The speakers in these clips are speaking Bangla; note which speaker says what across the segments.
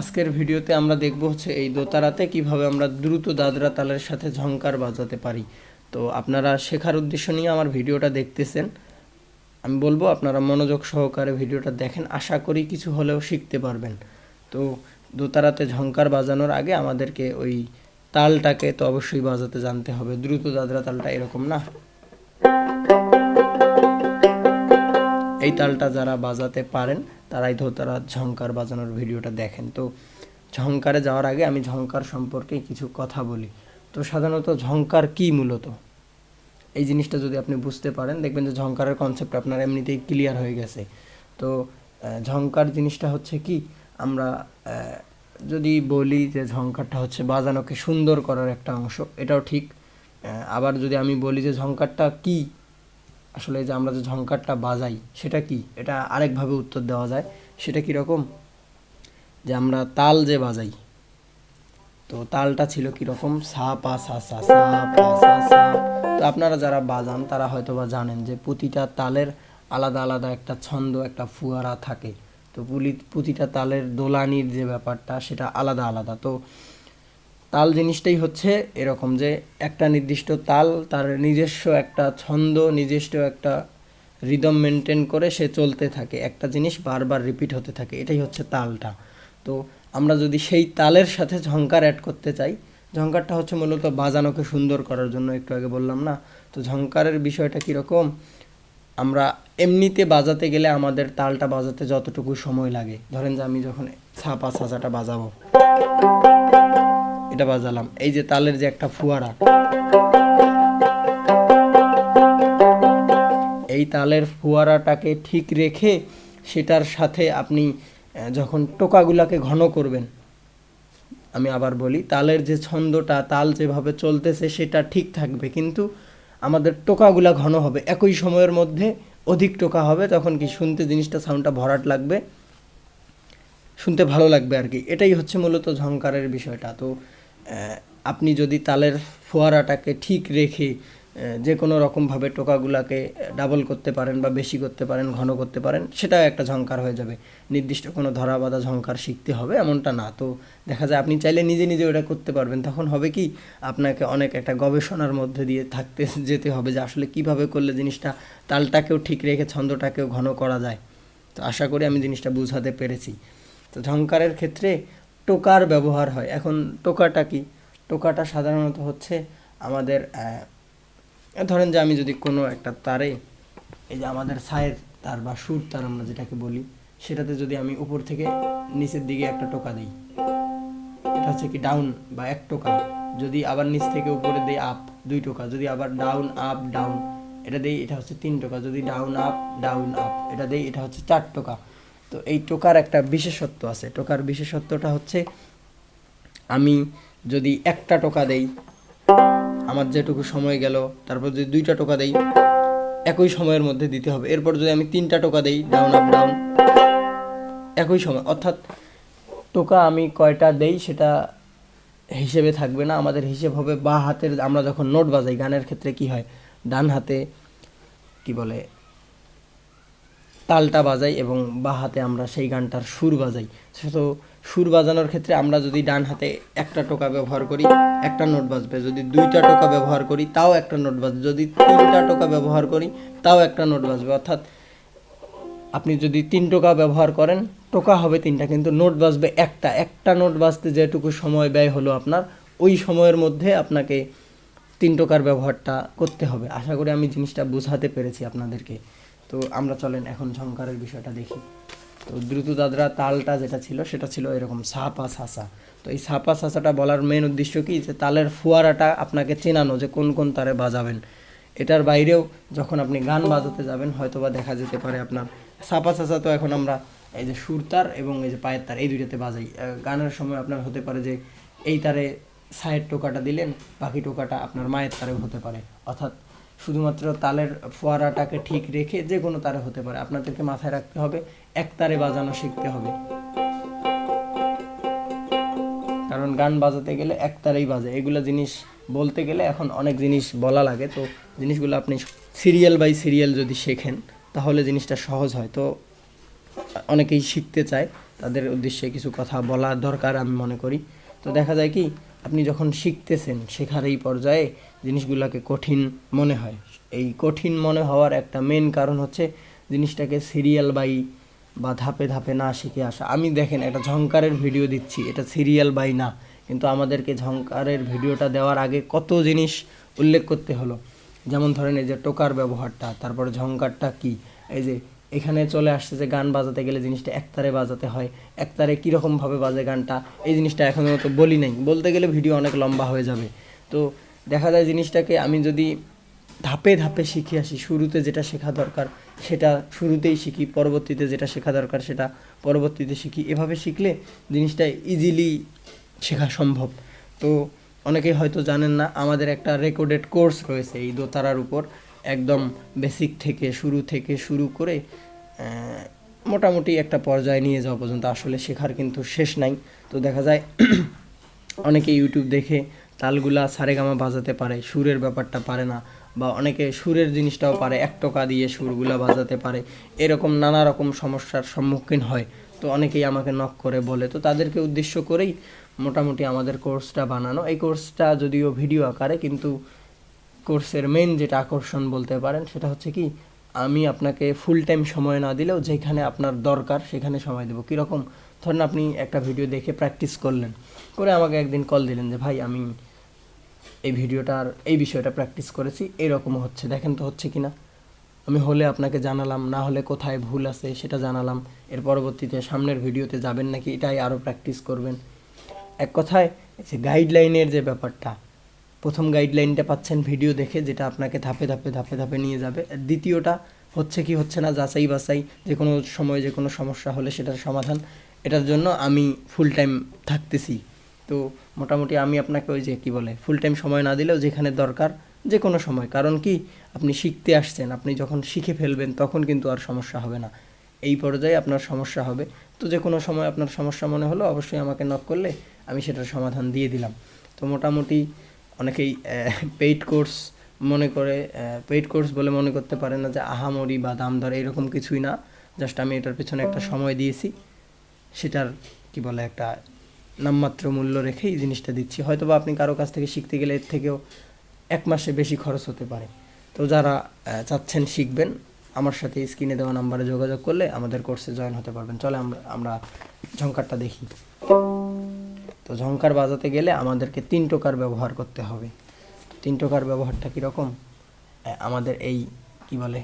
Speaker 1: আজকের ভিডিওতে আমরা দেখব হচ্ছে এই দোতারাতে কীভাবে আমরা দ্রুত দাদরা তালের সাথে ঝংকার বাজাতে পারি। তো আপনারা শেখার উদ্দেশ্য নিয়ে আমার ভিডিওটা দেখতেছেন। আমি বলব আপনারা মনোযোগ সহকারে ভিডিওটা দেখেন। আশা করি কিছু হলেও শিখতে পারবেন। তো দোতারাতে ঝংকার বাজানোর আগে আমাদেরকে ওই তালটাকে তো অবশ্যই বাজাতে জানতে হবে। দ্রুত দাদরা তালটা এরকম না? এই তালটা যারা বাজাতে পারেন তারাই ধোতারা ঝংকার বাজানোর ভিডিওটা দেখেন। তো ঝংকারে যাওয়ার আগে আমি ঝংকার সম্পর্কে কিছু কথা বলি। তো সাধারণত ঝংকার কি মূলত? এই জিনিসটা যদি আপনি বুঝতে পারেন, দেখবেন যে ঝংকারের কনসেপ্ট আপনার এমনিতেই ক্লিয়ার হয়ে গেছে। তো ঝংকার জিনিসটা হচ্ছে কি? আমরা যদি বলি যে ঝংকারটা হচ্ছে বাজানোকে সুন্দর করার একটা অংশ, এটাও ঠিক। আবার যদি আমি বলি যে ঝংকারটা কি আসলে যে আমরা যে ঝংকারটা বাজাই, সেটা কি? এটা আরেকভাবে উত্তর দেওয়া যায়। সেটা কি রকম? যে আমরা তাল যে বাজাই, তো তালটা ছিল কীরকম সা, পা, সা সা সা, পা, সা সা। তো আপনারা যারা বাজান, তারা হয়তো বা জানেন যে প্রতিটা তালের আলাদা আলাদা একটা ছন্দ, একটা ফুয়ারা থাকে। তো পুলি- প্রতিটা তালের দোলানির যে ব্যাপারটা, সেটা আলাদা আলাদা। তো তাল জিনিসটাই হচ্ছে এরকম যে একটা নির্দিষ্ট তাল তার নিজস্ব একটা ছন্দ, নিজস্ব একটা রিদম মেনটেন করে সে চলতে থাকে। একটা জিনিস বারবার রিপিট হতে থাকে। এটাই হচ্ছে তালটা। তো আমরা যদি সেই তালের সাথে ঝঙ্কার অ্যাড করতে চাই ঝঙ্কারটা হচ্ছে মূলত বাজানোকে সুন্দর করার জন্য একটু আগে বললাম না? তো ঝঙ্কারের বিষয়টা কীরকম আমরা এমনিতে বাজাতে গেলে আমাদের তালটা বাজাতে যতটুকু সময় লাগে। ধরেন যে আমি যখন ছাপা ছাঁচাটা বাজাবো। এটা বাজালাম। এই যে তালের যে একটা ফুয়ারা। এই তালের ফুয়ারাটাকে ঠিক রেখে সেটার সাথে আপনি যখন টোকাগুলাকে ঘন করবেন, আমি আবার বলি, তালের যে ছন্দটা, তাল যেভাবে চলতেছে সেটা ঠিক থাকবে, কিন্তু আমাদের টোকাগুলা ঘন হবে। একই সময়ের মধ্যে অধিক টোকা হবে, তখন কি শুনতে জিনিসটা সাউন্ডটা ভরাট লাগবে? শুনতে ভালো লাগবে আর কি। এটাই হচ্ছে মূলত ঝংকারের বিষয়টা। তো আপনি যদি তালের ফোয়ারাটাকে ঠিক রেখে যে কোনো রকমভাবে টোকাগুলাকে ডাবল করতে পারেন বা বেশি করতে পারেন, ঘন করতে পারেন, সেটাও একটা ঝংকার হয়ে যাবে। নির্দিষ্ট কোনো ধরা বাঁধা ঝংকার শিখতে হবে, এমনটা না। তো দেখা যায় আপনি চাইলে নিজে নিজে ওটা করতে পারবেন। তখন হবে কি, আপনাকে অনেক একটা গবেষণার মধ্যে দিয়ে থাকতে যেতে হবে যে আসলে কীভাবে করলে জিনিসটা তালটাকেও ঠিক রেখে ছন্দটাকেও ঘন করা যায়। তো আশা করি আমি জিনিসটা বুঝাতে পেরেছি। তো ঝংকারের ক্ষেত্রে টোকার ব্যবহার হয়। এখন টোকাটা কি? টোকাটা সাধারণত হচ্ছে আমাদের ধরেন যে আমি যদি কোনো একটা তারে, এই যে আমাদের সায়ের তার বা সুর তার আমরা যেটাকে বলি, সেটাতে যদি আমি উপর থেকে নিচের দিকে একটা টোকা দিই, এটা হচ্ছে কি ডাউন বা এক টোকা। যদি আবার নিচ থেকে উপরে দিই আপ দুই টোকা। যদি আবার ডাউন আপ ডাউন এটা দিই, এটা হচ্ছে তিন টোকা। যদি ডাউন আপ ডাউন আপ এটা দিই, এটা হচ্ছে চার টোকা। তো এই টোকার একটা বিশেষত্ব আছে। টোকার বিশেষত্বটা হচ্ছে আমি যদি একটা টোকা দেই, আমার যেটুকু সময় গেল, তারপর যদি দুইটা টোকা দেই, একই সময়ের মধ্যে দিতে হবে। এরপর যদি আমি তিনটা টোকা দেই ডাউন আপ ডাউন একই সময়। অর্থাৎ টোকা আমি কয়টা দেই সেটা হিসেবে থাকবে না। আমাদের হিসেব হবে বা হাতের, আমরা যখন নোট বাজাই, গানের ক্ষেত্রে কি হয়? ডান হাতে কি বলে? তালটা বাজাই এবং বা হাতে আমরা সেই গানটার সুর বাজাই। তো সুর বাজানোর ক্ষেত্রে আমরা যদি ডান হাতে একটা টোকা ব্যবহার করি, একটা নোট বাজবে। যদি দুইটা টোকা ব্যবহার করি, তাও একটা নোট বাজবে। যদি তিনটা টোকা ব্যবহার করি, তাও একটা নোট বাজবে। অর্থাৎ আপনি যদি তিন টোকা ব্যবহার করেন, টোকা হবে তিনটা, কিন্তু নোট বাজবে একটা। একটা নোট বাজতে যেটুকু সময় ব্যয় হলো আপনার, ওই সময়ের মধ্যে আপনাকে তিন টোকার ব্যবহারটা করতে হবে। আশা করি আমি জিনিসটা বোঝাতে পেরেছি আপনাদেরকে। তো আমরা চলেন এখন ঝংকারের বিষয়টা দেখি। তো দ্রুত দাদরা তালটা যেটা ছিল, সেটা ছিল এরকম সাপা সাসা। তো এই সাপা সাসাটা বলার মেন উদ্দেশ্য কি? যে তালের ফুয়ারাটা আপনাকে চেনানো যে কোন কোন তারে বাজাবেন। এটার বাইরেও যখন আপনি গান বাজাতে যাবেন, হয়তোবা দেখা যেতে পারে আপনার। সাপা সাসা তো এখন আমরা এই যে সুর তার এবং এই যে পায়ের তার, এই দুইটাতে বাজাই। গানের সময় আপনার হতে পারে যে এই তারে সায়ের টোকাটা দিলেন, বাকি টোকাটা আপনার মায়ের তারেও হতে পারে। অর্থাৎ শুধুমাত্র তালের ফোয়ারাটাকে ঠিক রেখে যে কোনো তারে হতে পারে। আপনাদেরকে মাথায় রাখতে হবে, এক তারে বাজানো শিখতে হবে। কারণ গান বাজাতে গেলে এক তারেই বাজে। এগুলো জিনিস বলতে গেলে এখন অনেক জিনিস বলা লাগে। তো জিনিসগুলো আপনি সিরিয়াল বাই সিরিয়াল যদি শেখেন, তাহলে জিনিসটা সহজ হয়। তো অনেকেই শিখতে চায়, তাদের উদ্দেশ্যে কিছু কথা বলা দরকার আমি মনে করি। তো দেখা যায় কি আপনি যখন শিখতেছেন শেখার এই পর্যায়ে জিনিসগুলোকে কঠিন মনে হয়। এই কঠিন মনে হওয়ার একটা মেন কারণ হচ্ছে জিনিসটাকে সিরিয়াল বাই বা ধাপে ধাপে না শিখে আসা। আমি দেখেন একটা ঝংকারের ভিডিও দিচ্ছি, এটা সিরিয়াল বাই না। কিন্তু আমাদেরকে ঝংকারের ভিডিওটা দেওয়ার আগে কত জিনিস উল্লেখ করতে হলো। যেমন ধরেন এই যে টোকার ব্যবহারটা, তারপরে ঝংকারটা কি, এই যে এখানে চলে আসছে যে গান বাজাতে গেলে জিনিসটা একতারে বাজাতে হয়, একতারে কীরকমভাবে বাজে গানটা, এই জিনিসটা এখনও তো বলি নাই। বলতে গেলে ভিডিও অনেক লম্বা হয়ে যাবে। তো দেখা যায় জিনিসটাকে আমি যদি ধাপে ধাপে শিখে আসি, শুরুতে যেটা শেখা দরকার সেটা শুরুতেই শিখি, পরবর্তীতে যেটা শেখা দরকার সেটা পরবর্তীতে শিখি। এভাবে শিখলে জিনিসটা ইজিলি শেখা সম্ভব। তো অনেকেই হয়তো জানেন না, আমাদের একটা রেকর্ডেড কোর্স রয়েছে এই দোতারার উপর। একদম বেসিক থেকে শুরু থেকে শুরু করে মোটামুটি একটা পর্যায়ে নিয়ে যাওয়া পর্যন্ত আসলে শেখার কিন্তু শেষ নাই। তো দেখা যায় অনেকে ইউটিউব দেখে তালগুলা সারেগামা বাজাতে পারে, সুরের ব্যাপারটা পারে না, বা অনেকে সুরের জিনিসটাও পারে, এক টকা দিয়ে সুরগুলা বাজাতে পারে, এরকম নানা রকম সমস্যার সম্মুখীন হয়। তো অনেকেই আমাকে নক করে বলে, তো তাদেরকে উদ্দেশ্য করেই মোটামুটি আমাদের কোর্সটা বানানো। এই কোর্সটা যদিও ভিডিও আকারে, কিন্তু কোর্সের মেন যেটা আকর্ষণ বলতে পারেন, সেটা হচ্ছে কি, আমি আপনাকে ফুল টাইম সময় না দিলেও যেখানে আপনার দরকার সেখানে সময় দেবো। কীরকম? ধরেন আপনি একটা ভিডিও দেখে প্র্যাকটিস করলেন, করে আমাকে একদিন কল দিলেন যে, ভাই, আমি এই ভিডিওটার, এই বিষয়টা প্র্যাকটিস করেছি, এরকম হচ্ছে। দেখেন তো হচ্ছে কি না আমি হলে আপনাকে জানালাম, না হলে কোথায় ভুল আছে সেটা জানালাম। এর পরবর্তীতে সামনের ভিডিওতে যাবেন নাকি, এটাই আরও প্র্যাকটিস করবেন। এক কথায় যে গাইডলাইনের যে ব্যাপারটা প্রথম গাইডলাইনটা পাচ্ছেন ভিডিও দেখে, যেটা আপনাকে ধাপে ধাপে ধাপে ধাপে নিয়ে যাবে। দ্বিতীয়টা হচ্ছে কি, হচ্ছে না, যাচাই বাছাই, যে কোনো সময় যে কোনো সমস্যা হলে সেটার সমাধান। এটার জন্য আমি ফুল টাইম থাকতেছি। তো মোটামুটি আমি আপনাকে ওই যে কি বলে ফুল টাইম সময় না দিলেও যেখানে দরকার, যে কোনো সময়। কারণ কি, আপনি শিখতে আসছেন, আপনি যখন শিখে ফেলবেন তখন কিন্তু আর সমস্যা হবে না। এই পর্যায়ে আপনার সমস্যা হবে। তো যে কোনো সময় আপনার সমস্যা মনে হলো, অবশ্যই আমাকে নক করলে আমি সেটার সমাধান দিয়ে দিলাম। তো মোটামুটি অনেকেই পেইড কোর্স মনে করে পেইড কোর্স বলে মনে করতে পারে না যে আহামরি বা দাম এরকম কিছুই না। জাস্ট আমি এটার পেছনে একটা সময় দিয়েছি। সেটার কি বলে একটা নামমাত্র মূল্য রেখেই এই জিনিসটা দিচ্ছি। হয়তো বা আপনি কারও কাছ থেকে শিখতে গেলে এর থেকেও এক মাসে বেশি খরচ হতে পারে। তো যারা চাচ্ছেন শিখবেন, আমার সাথে স্ক্রিনে দেওয়া নাম্বারে যোগাযোগ করলে আমাদের কোর্সে জয়েন হতে পারবেন। চলে আমরা আমরা ঝঙ্কারটা দেখি। তো ঝঙ্কার বাজাতে গেলে আমাদেরকে তিন টোকার ব্যবহার করতে হবে। তিন টোকার ব্যবহারটা কীরকম আমাদের এই কি বলে?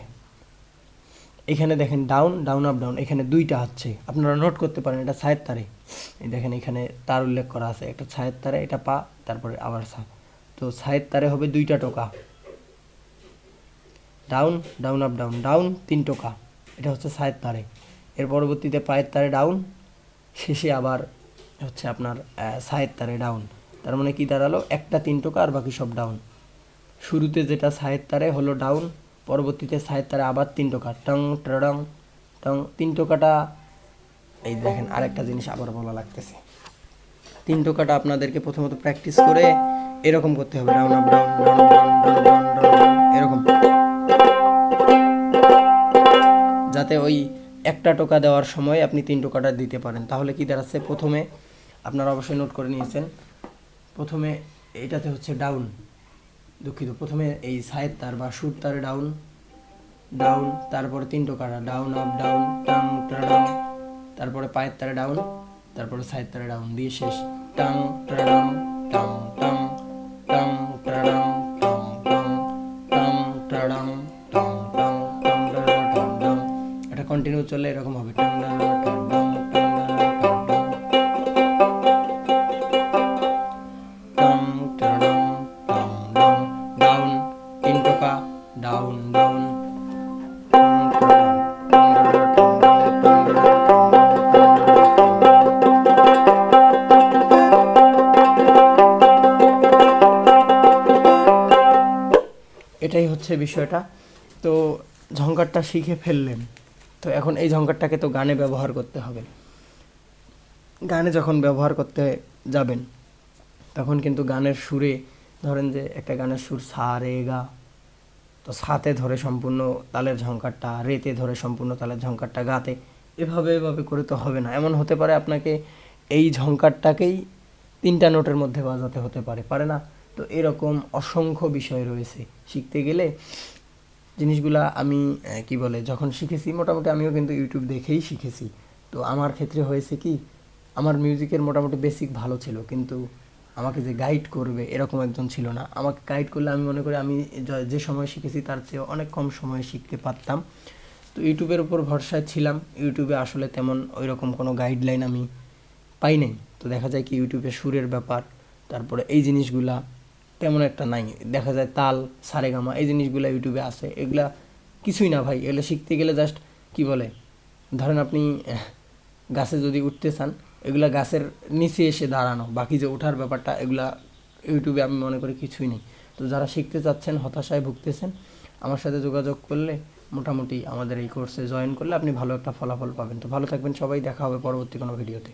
Speaker 1: এখানে দেখেন ডাউন ডাউন আপ ডাউন এখানে দুইটা হচ্ছে আপনারা নোট করতে পারেন, এটা ছায়ের তারে। এই দেখেন এখানে তার উল্লেখ করা আছে, একটা ছায়ের তারে, এটা পা, তারপরে আবার সা তো ছায়ের তারে হবে দুইটা টোকা। Down down up down down তিন টোকা। এটা হচ্ছে ছায়ের তারে। এর পরবর্তীতে পায়ের তারে ডাউন শেষে আবার হচ্ছে আপনার সায়ের তারে ডাউন তার মানে কি দাঁড়াল? একটা তিন টোকা আর বাকি সব ডাউন শুরুতে যেটা সায়ের তারে হলো ডাউন পরবর্তীতে সায়ের তারে আবার তিন টোকা। টং, ট্রডং, টং, তিন টোকাটা, এই দেখেন আরেকটা জিনিস আবার বলা লাগতেছে। তিন টোকাটা আপনাদেরকে প্রথমত প্র্যাকটিস করে এরকম করতে হবে। ডাউন আপ ডাউন ডাউন এরকম। যাতে ওই একটা টোকা দেওয়ার সময় আপনি তিন টোকাটা দিতে পারেন। তাহলে কি দাঁড়াচ্ছে? প্রথমে আপনারা অবশ্যই নোট করে নিয়েছেন। প্রথমে এটাতে হচ্ছে ডাউন দুঃখিত। প্রথমে এই সাইড তার বা সুর তার ডাউন ডাউন তারপরে তিনটো কাটা ডাউন আপ ডাউন টাং টা ডাউন তারপরে পায়ের তারে ডাউন তারপরে সাইড তারে ডাউন দিয়ে শেষ। টাং টা ডাউন টাং টাং টাং টা ডাউন কন্টিনিউ চললে এরকম হবে। টাং টাং বিষয়টা। তো ঝঙ্কারটা শিখে ফেললেন। তো এখন এই ঝঙ্কারটাকে তো গানে ব্যবহার করতে হবে। গানে যখন ব্যবহার করতে যাবেন, তখন কিন্তু গানের সুরে ধরেন যে একটা গানের সুর সা, রে, গা, তো সাতে ধরে সম্পূর্ণ তালের ঝঙ্কারটা, রেতে ধরে সম্পূর্ণ তালের ঝঙ্কারটা, গাতে এভাবে এভাবে করে তো হবে না। এমন হতে পারে আপনাকে এই ঝঙ্কারটাকেই তিনটা নোটের মধ্যে বাজাতে হতে পারে। পারে না? তো এরকম অসংখ্য বিষয় রয়েছে। শিখতে গেলে জিনিসগুলা আমি কি বলে, যখন শিখেছি, মোটামুটি আমিও কিন্তু ইউটিউব দেখেই শিখেছি। তো আমার ক্ষেত্রে হয়েছে কি, আমার মিউজিকের মোটামুটি বেসিক ভালো ছিল, কিন্তু আমাকে যে গাইড করবে এরকম একজন ছিল না। আমাকে গাইড করলে আমি মনে করি আমি যে সময় শিখেছি তার চেয়ে অনেক কম সময়ে শিখতে পারতাম। তো ইউটিউবের উপর ভরসায় ছিলাম। ইউটিউবে আসলে তেমন ওই রকম কোনো গাইডলাইন আমি পাই নাই। তো দেখা যায় কি ইউটিউবে সুরের ব্যাপার, তারপরে এই জিনিসগুলা তেমন একটা নাই। দেখা যায় তাল, সারেগামা এই জিনিসগুলো ইউটিউবে আছে। এগুলা কিছুই না ভাই। এগুলো শিখতে গেলে জাস্ট কি বলে? ধরেন আপনি গাছে যদি উঠতে চান, এগুলা গাছের নিচে এসে দাঁড়ানো, বাকি যে ওঠার ব্যাপারটা, এগুলা ইউটিউবে আমি মনে করি কিছুই নেই। তো যারা শিখতে চাচ্ছেন, হতাশায় ভুগতেছেন, আমার সাথে যোগাযোগ করলে মোটামুটি আমাদের এই কোর্সে জয়েন করলে আপনি ভালো একটা ফলাফল পাবেন। তো ভালো থাকবেন সবাই। দেখা হবে পরবর্তী কোনো ভিডিওতে